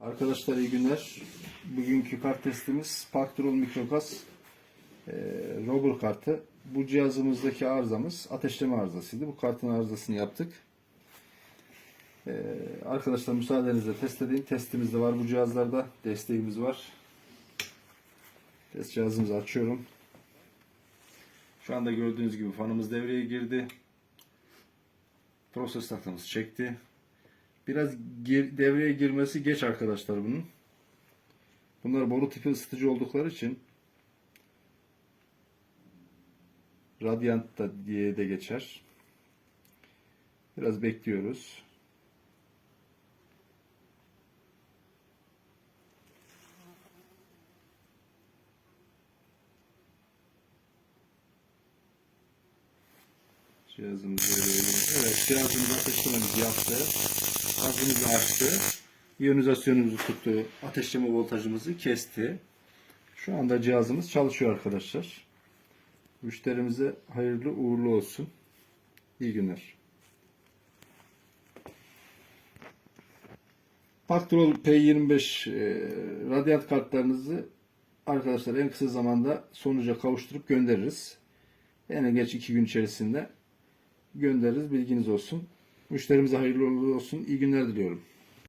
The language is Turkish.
Arkadaşlar iyi günler. Bugünkü kart testimiz Pactrol Mikrokas e, Robur kartı. Bu cihazımızdaki arızamız ateşleme arızasıydı. Bu kartın arızasını yaptık. E, arkadaşlar müsaadenizle test edeyim. Testimiz de var bu cihazlarda. Desteğimiz var. Test cihazımızı açıyorum. Şu anda gördüğünüz gibi fanımız devreye girdi. Proses tahtamız çekti. Biraz gir- devreye girmesi geç arkadaşlar bunun. Bunlar boru tipi ısıtıcı oldukları için Radiant da diye de geçer. Biraz bekliyoruz. Cihazımız devreye girdi. Evet cihazımız ateşlememizi yaptı. Gazımızı açtı. İyonizasyonumuzu tuttu. Ateşleme voltajımızı kesti. Şu anda cihazımız çalışıyor arkadaşlar. Müşterimize hayırlı uğurlu olsun. İyi günler. Pactrol P25 e, radyant kartlarınızı arkadaşlar en kısa zamanda sonuca kavuşturup göndeririz. En geç iki gün içerisinde göndeririz. Bilginiz olsun. Müşterimize hayırlı olsun. İyi günler diliyorum.